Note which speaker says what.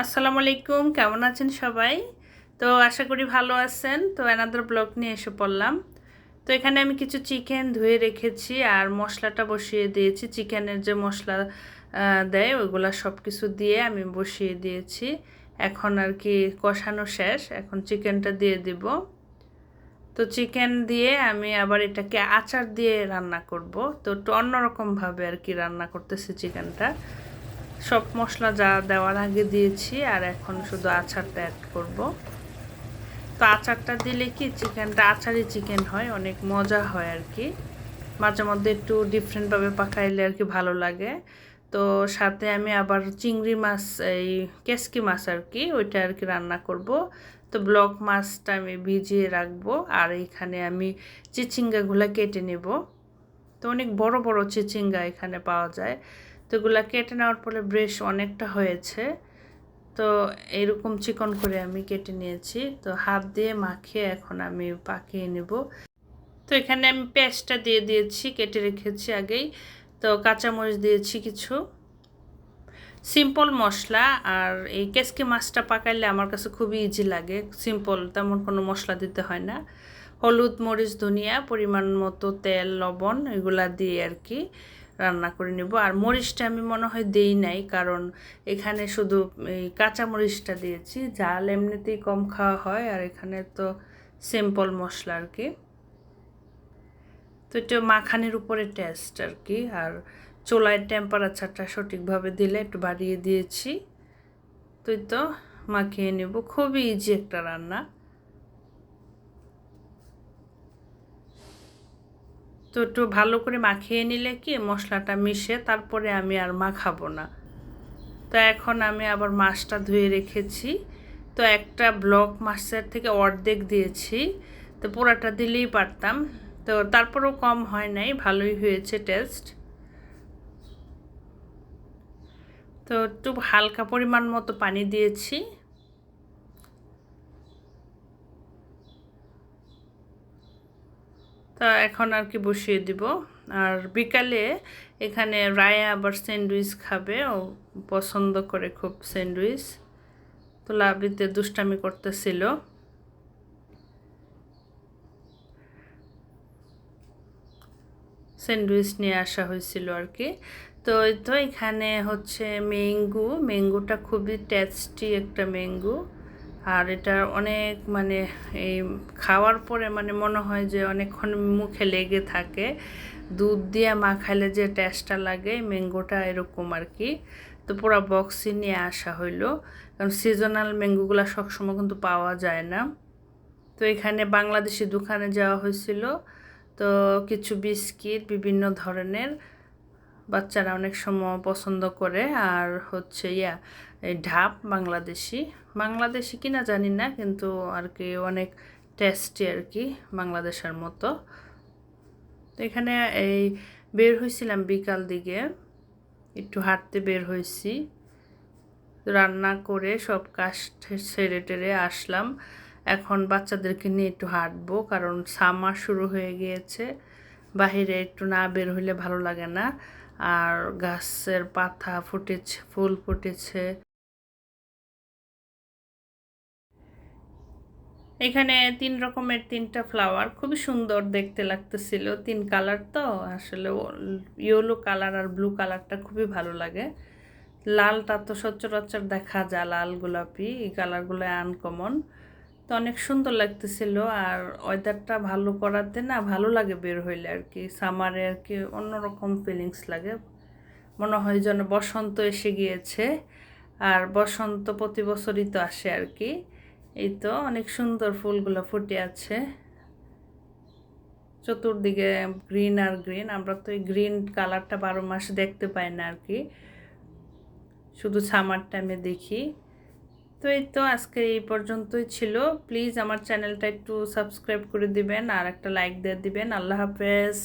Speaker 1: আসসালামু আলাইকুম, কেমন আছেন সবাই? তো আশা করি ভালো আছেন। তো অ্যানাদার ব্লগ নিয়ে এসে পড়লাম। তো এখানে আমি কিছু চিকেন ধুয়ে রেখেছি আর মশলাটা বসিয়ে দিয়েছি। চিকেনের যে মশলা দেয় ওইগুলা সব কিছু দিয়ে আমি বসিয়ে দিয়েছি। এখন আর কি কষানো শেষ। এখন চিকেনটা দিয়ে দিব। তো চিকেন দিয়ে আমি আবার এটাকে আচার দিয়ে রান্না করব। তো একটু অন্যরকমভাবে আর কি রান্না করতেছি চিকেনটা সব মশলা যা দেওয়ার আগে দিয়েছি আর এখন শুধু আচারটা অ্যাড করব। তো আচারটা দিলে কি চিকেনটা আচারি চিকেন হয়, অনেক মজা হয় আর কি। মাঝে মধ্যে একটু ডিফারেন্টভাবে পাকাইলে আর কি ভালো লাগে। তো সাথে আমি আবার চিংড়ি মাছ, এই কেসকি মাছ আর কি, ওইটা আর কি রান্না করব। তো ব্লক মাছটা আমি ভিজিয়ে রাখব আর এইখানে আমি চিচিঙ্গাগুলো কেটে নেব। তো অনেক বড় বড় চিচিঙ্গা এখানে পাওয়া যায়। তো এগুলা কেটে নেওয়ার পরে ব্রেশ অনেকটা হয়েছে। তো এরকম চিকন করে আমি কেটে নিয়েছি। তো হাত দিয়ে মাখিয়ে এখন আমি পাকিয়ে নেব। তো এখানে আমি পেঁয়াজটা দিয়ে দিয়েছি, কেটে রেখেছি আগেই। তো কাঁচামরিচ দিয়েছি কিছু। সিম্পল মশলা আর এই কেসকি মাছটা পাকাইলে আমার কাছে খুবই ইজি লাগে। সিম্পল, তেমন কোনো মশলা দিতে হয় না। হলুদ, মরিচ, ধনিয়া, পরিমাণ মতো তেল, লবণ, এগুলা দিয়ে আর কি। রান্না করে নেব। আর মরিচটা আমি মনে হয় দেই নাই, কারণ এখানে শুধু এই কাঁচা মরিচটা দিয়েছি। জাল এমনিতেই কম খাওয়া হয়, আর এখানে তো সিম্পল মশলা আর কি। তো এটা মাখানের উপরে টেস্ট আর কি, আর চোলায় টেম্পারেচারটা সঠিকভাবে দিলে একটু বাড়িয়ে দিয়েছি। তুই তো মাখিয়ে নেব। খুবই ইজি একটা রান্না। তো একটু ভালো করে মাখিয়ে নিলে কি মশলাটা মিশে তারপরে আমি আর মাখাবো না। তো এখন আমি আবার মাছটা ধুয়ে রেখেছি। তো একটা ব্লক মাছের থেকে অর্ধেক দিয়েছি। তো পোড়াটা দিলেই পারতাম। তো তারপরেও কম হয় নাই, ভালোই হয়েছে টেস্ট। তো একটু হালকা পরিমাণ মতো পানি দিয়েছি। তো এখন আর কি বসিয়ে দিব। আর বিকালে এখানে রায়া আবার স্যান্ডউইচ খাবে, ও পছন্দ করে খুব স্যান্ডউইচ। তো লাভিতে দুষ্টামি করতেছিল। স্যান্ডউইচ নিয়ে আসা হয়েছিল আর কি। তো তো এখানে হচ্ছে ম্যাঙ্গু। ম্যাঙ্গুটা খুবই টেস্টি একটা ম্যাঙ্গু। আর এটা অনেক মানে এই খাওয়ার পরে মানে মনে হয় যে অনেকক্ষণ মুখে লেগে থাকে। দুধ দিয়ে মাখাইলে যে টেস্টটা লাগে ম্যাঙ্গোটা এরকম আর কি। তো পুরো বক্সই নিয়ে আসা হইল। কারণ সিজনাল ম্যাঙ্গোগুলো সবসময় কিন্তু পাওয়া যায় না। তো এখানে বাংলাদেশি দোকানে যাওয়া হয়েছিল। তো কিছু বিস্কিট, বিভিন্ন ধরনের বাচ্চারা অনেক সময় পছন্দ করে। আর হচ্ছে ইয়া, এই ঢাপ বাংলাদেশি। বাংলাদেশি কিনা জানি না, কিন্তু আর কি অনেক টেস্টি আর কি বাংলাদেশের মতো। এখানে এই বের হয়েছিলাম বিকাল দিকে, একটু হাঁটতে বের হয়েছি রান্না করে সব কাজ সেরে টেরে আসলাম। এখন বাচ্চাদেরকে নিয়ে একটু হাঁটবো, কারণ সামার শুরু হয়ে গিয়েছে। বাহিরে একটু না বের হইলে ভালো লাগে না। আর গাছের পাতা ফুটেছে, ফুল ফুটেছে। এখানে তিন রকমের তিনটা ফ্লাওয়ার খুবই সুন্দর দেখতে লাগতেছিল। তিন কালার তো, আসলে ইয়েলো কালার আর ব্লু কালারটা খুবই ভালো লাগে। লালটা তো সচরাচর দেখা যায়, লাল গোলাপি, এই কালারগুলো আনকমন তো অনেক সুন্দর লাগতেছিল আর ওয়েদারটা ভালো করাতে না ভালো লাগে বের হইলে আর কি। সামারে আর কি অন্যরকম ফিলিংস লাগে। মনে হয় যেন বসন্ত এসে গিয়েছে। আর বসন্ত প্রতি বছরই তো আসে আর কি। এই তো অনেক সুন্দর ফুলগুলো ফুটে আছে। চতুর্দিকে গ্রিন আর গ্রিন। আমরা তো এই গ্রিন কালারটা বারো মাস দেখতে পাই না আর কি। শুধু সামার টাইমে দেখি। তো এই তো আজকে এই পর্যন্তই ছিল। প্লিজ আমার চ্যানেলটা একটু সাবস্ক্রাইব করে দিবেন আর একটা লাইক দিয়ে দিবেন। আল্লাহ হাফেজ।